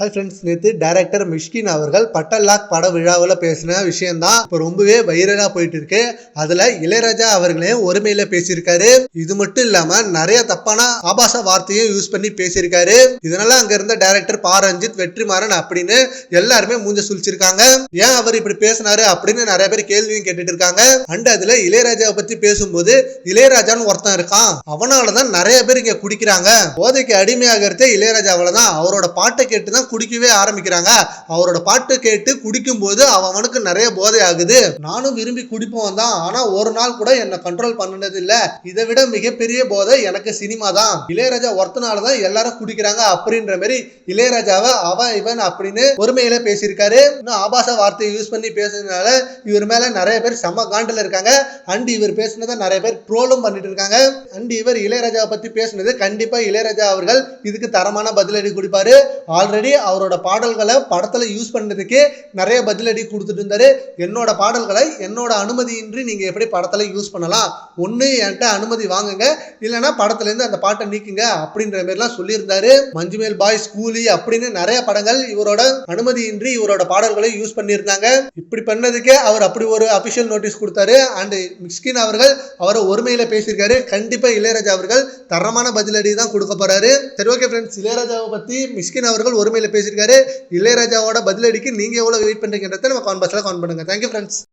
Hi friends நேற்று director Mysskin அவர்கள் பட்டல்லாக் பட விழாவில் பேசின விஷயம்தான் இப்போ ரொம்பவே வைரலாக போயிட்டு இருக்கு அதில் இளையராஜா அவர்களே ஒருமையில் பேசியிருக்காரு. இது மட்டும் இல்லாமல் நிறைய தப்பான ஆபாச வார்த்தையும் யூஸ் பண்ணி பேசியிருக்காரு. இதனால அங்கே இருந்த டைரக்டர் பா ரஞ்சித் வெற்றிமாறன் அப்படின்னு எல்லாருமே மூஞ்ச சுழிச்சிருக்காங்க. ஏன் அவர் இப்படி பேசினாரு அப்படின்னு நிறைய பேர் கேள்வியும் கேட்டுட்டு இருக்காங்க. அண்ட் அதில் இளையராஜாவை பற்றி பேசும்போது இளையராஜான்னு ஒருத்தன் இருக்கான். அவனால தான் நிறைய பேர் இங்கே குடிக்கிறாங்க. போதைக்கு அடிமையாகிறதே இளையராஜாவில் தான் அவரோட பாட்டை கேட்டு தான் குடிக்கவே ஆரம்பிக்கிறாங்க. அவரோட பாட்டு கேட்டு குடிக்கும்போது அவனுக்கு நிறைய போதை ஆகுது நானும் விரும்பி குடிப்பவன் தான். ஆனா ஒரு நாள் கூட என்னை கண்ட்ரோல் பண்ணினது இல்ல இதை விட மிகப்பெரிய போதை எனக்கு சினிமா தான். இளையராஜா ஒருத்தனால தான் எல்லாரும் குடிக்கிறாங்க அப்படின்ற மாதிரி இளையராஜாவை அவன் இவன் அப்படின்னு பொறுமையில பேசியிருக்காரு. இன்னும் ஆபாச வார்த்தையை யூஸ் பண்ணி பேசுறதுனால இவர் மேல நிறைய பேர் செம காண்டில் இருக்காங்க. அண்ட் இவர் பேசுனதை நிறைய பேர் ட்ரோலும் பண்ணிட்டு இருக்காங்க. அண்ட் இவர் இளையராஜாவை பத்தி பேசுனது கண்டிப்பா இளையராஜா அவர்கள் இதுக்கு தரமான பதிலடி கொடுப்பாரு. ஆல்ரெடி அவரோட பாடல்களை படத்துல யூஸ் பண்ணதுக்கே நிறைய பதிலடி கொடுத்துட்டு இருந்தாரு. என்னோட பாடல்களை என்னோட அனுமதியின்றி நீங்க எப்படி படத்துல யூஸ் பண்ணலாம்? ஒன்று என்கிட்ட அனுமதி வாங்குங்க. இல்லைன்னா படத்துல இருந்து அந்த பாட்டை நீக்குங்க அப்படின்ற மாதிரிலாம் சொல்லியிருந்தாரு. மஞ்சுமேல் பாய் ஸ்கூலி அப்படின்னு நிறைய படங்கள் இவரோட அனுமதியின்றி இவரோட பாடல்களை யூஸ் பண்ணியிருந்தாங்க. இப்படி பண்ணதுக்கே அவர் அப்படி ஒரு அபிஷியல் நோட்டீஸ் கொடுத்தாரு. அண்ட் மிஸ்கின் அவர்கள் அவரை ஒரு ஒருமையில பேசியிருக்காரு. கண்டிப்பா இளையராஜா அவர்கள் தரமான பதிலடி தான் கொடுக்க போறாரு. சரி ஓகே ஃப்ரெண்ட்ஸ் இளையராஜாவை பத்தி மிஷ்கின் அவர்கள் ஒருமையில பேசியிருக்காரு. இளையராஜாவோட பதிலடிக்கு நீங்க எவ்வளவு வெயிட் பண்றீங்கன்றத நம்ம கான் கான் பண்ணுங்க. Thank you friends